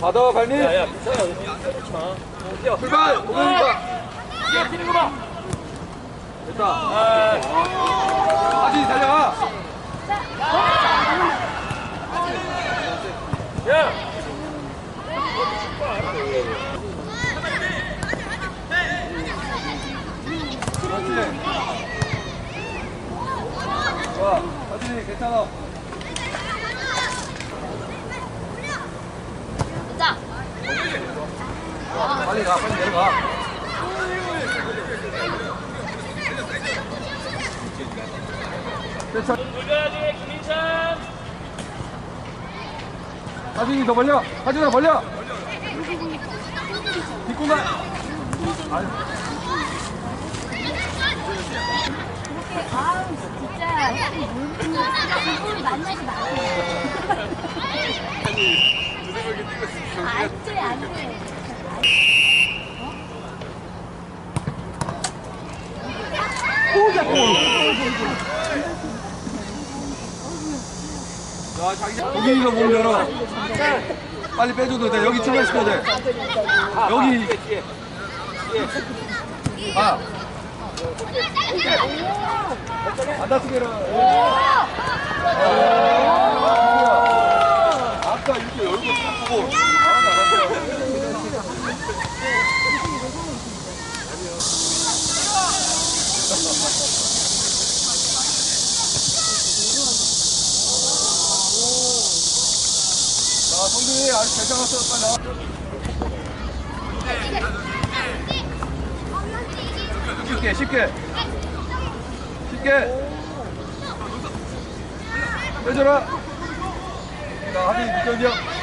받아 발밑. 야야 괜찮아 그렇지 마 뛰어. 출발 오른발! 뛰어 뛰는 거 봐. 됐다. 아 다시 달려가 야! 그렇지. 좋아. 하진이 괜찮아 빨리 가 빨리 내려가 괜찮아 돌려야지 김인찬 하진이 더 벌려 하진아 벌려 뒷공간 아우 진짜 그분을 만나지 마세요. 안돼 안돼. 자, 자기 여기가 몸 열어. 빨리 빼줘도 돼. 여기 출발시켜야 돼. 여기. 아. 안 다치게 일어나. 아까 이렇게 얼굴 딱 보고. 잘한다, 잘한다. 자, 성준이 아주 잘 잡았어. 빨리 나와. 쉽게, 쉽게. 쉽게. 빼줘라. 자, 하빈이 뒷견이야.